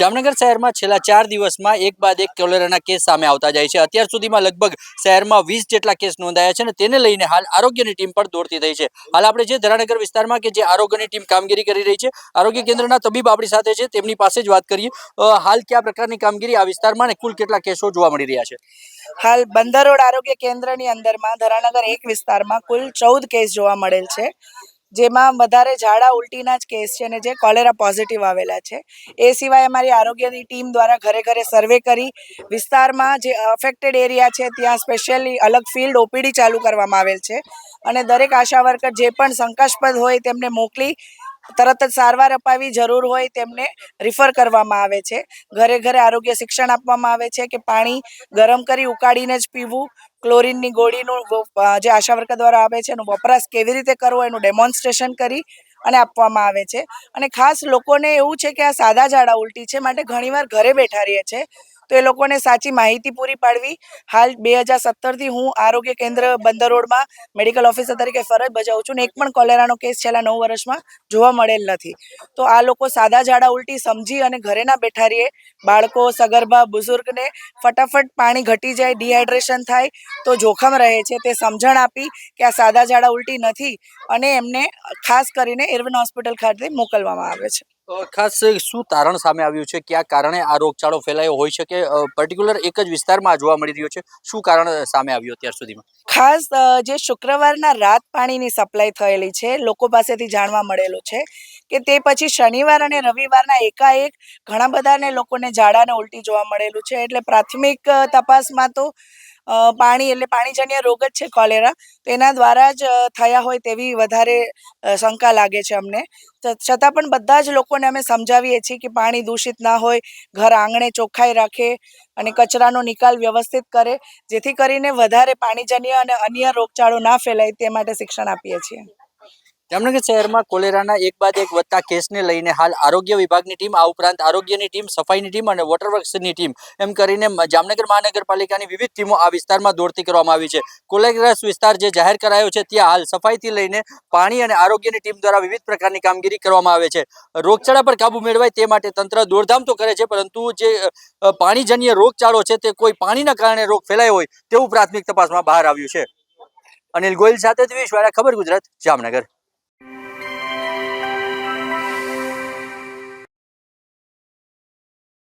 જામનગર શહેરમાં છેલ્લા ચાર દિવસમાં એક બાદ એક કોલેરાના કેસ સામે આવતા જાય છે. અત્યાર સુધીમાં લગભગ શહેરમાં વીસ જેટલા કેસ નોંધાયા છે અને તેને લઈને હાલ આરોગ્યની ટીમ પણ દોડતી થઈ છે. હાલ આપણે જે ધરાનગર વિસ્તારમાં કે જે આરોગ્યની ટીમ કામગીરી કરી રહી છે, આરોગ્ય કેન્દ્રના તબીબ આપણી સાથે છે, તેમની પાસે જ વાત કરીએ. હાલ કયા પ્રકારની કામગીરી આ વિસ્તારમાં અને કુલ કેટલા કેસો જોવા મળી રહ્યા છે? હાલ બંદર રોડ આરોગ્ય કેન્દ્રની અંદરમાં ધરાનગર એક વિસ્તારમાં કુલ ચૌદ કેસ જોવા મળેલ છે. જેમાં વધારે ઝાડા ઉલટીના જ કેસ છે અને જે કોલેરા પોઝિટિવ આવેલા છે. એ સિવાય અમારી આરોગ્યની ટીમ દ્વારા ઘરે ઘરે સર્વે કરી વિસ્તારમાં જે અફેક્ટેડ એરિયા છે, ત્યાં સ્પેશિયલી અલગ ફિલ્ડ ઓપીડી ચાલુ કરવામાં આવેલ છે. અને દરેક આશા વર્કર જે પણ શંકાસ્પદ હોય તેમને મોકલી તરત જ સારવાર અપાવી જરૂર હોય તેમને રિફર કરવામાં આવે છે. ઘરે ઘરે આરોગ્ય શિક્ષણ આપવામાં આવે છે કે પાણી ગરમ કરી ઉકાળીને જ પીવું. ક્લોરીનની ગોળીનું જે આશા વર્કર દ્વારા આવે છે એનો વપરાશ કેવી રીતે કરવો એનું ડેમોન્સ્ટ્રેશન કરી અને આપવામાં આવે છે. અને ખાસ લોકોને એવું છે કે આ સાદા ઝાડા ઉલટી છે. માટે ઘણીવાર ઘરે બેઠા રહીએ છે. તો એ લોકોને સાચી માહિતી પૂરી પાડવી. હાલ બે હજાર સત્તરથી હું આરોગ્ય કેન્દ્ર બંદર રોડમાં મેડિકલ ઓફિસર તરીકે ફરજ બજાવું છું ને એક પણ કોલેરાનો કેસ છેલ્લા નવ વર્ષમાં જોવા મળેલ નથી. તો આ લોકો સાદા ઝાડા ઉલટી સમજી અને ઘરે ના બેઠા રહીએ. બાળકો, સગર્ભા, બુઝુર્ગને ફટાફટ પાણી ઘટી જાય, ડિહાઇડ્રેશન થાય, તો જોખમ રહે છે. તે સમજણ આપી કે આ સાદા ઝાડા ઉલટી નથી અને એમને ખાસ કરીને ઇરવિન હોસ્પિટલ ખાતે મોકલવામાં આવે છે. ખાસ શું તારણ સામે આવ્યું છે? કયા કારણે આ રોગચાળો ફેલાયો હોઈ શકે પર્ટિક્યુલર એક જ વિસ્તારમાં જોવા મળી રહ્યો છે? શું કારણ સામે આવ્યું અત્યાર સુધીમાં? ખાસ જે શુક્રવારના રાત પાણીની સપ્લાય થયેલી છે, લોકો પાસેથી જાણવા મળેલું છે કે તે પછી શનિવાર અને રવિવારના એકાએક ઘણા બધાને લોકોને ઝાડા અને ઉલટી જોવા મળેલું છે. એટલે પ્રાથમિક તપાસમાં તો પાણી એટલે પાણીજન્ય રોગ જ છે કોલેરા. તેના દ્વારા જ થયા હોય તેવી વધારે શંકા લાગે છે અમને. છતાં પણ બધા જ લોકોને અમે સમજાવીએ છીએ કે પાણી દૂષિત ના હોય, ઘર આંગણે ચોખ્ખાઈ રાખે અને કચરાનો નિકાલ વ્યવસ્થિત કરે, જેથી કરીને વધારે પાણીજન્ય અને અન્ય રોગચાળો ના ફેલાય તે માટે શિક્ષણ આપીએ છીએ. જામનગર શહેરમાં કોલેરાના એક બાદ એક વધતા કેસને લઈને હાલ આરોગ્ય વિભાગની ટીમ, આ ઉપરાંત આરોગ્યની ટીમ, સફાઈની ટીમ અને વોટર વર્ક્સની ટીમ, એમ કરીને જામનગર મહાનગરપાલિકાની વિવિધ ટીમો આ વિસ્તારમાં દોડતી કરવામાં આવી છે. કોલેગ્રસ્ત વિસ્તાર જે જાહેર કરાયો છે, ત્યાં હાલ સફાઈથી લઈને પાણી અને આરોગ્યની ટીમ દ્વારા વિવિધ પ્રકારની કામગીરી કરવામાં આવે છે. રોગચાળા પર કાબુ મેળવાય તે માટે તંત્ર દોડધામ તો કરે છે, પરંતુ જે પાણીજન્ય રોગચાળો છે, તે કોઈ પાણીના કારણે રોગ ફેલાયો હોય તેવું પ્રાથમિક તપાસમાં બહાર આવ્યું છે. અનિલ ગોયલ સાથે વાળા, ખબર ગુજરાત, જામનગર.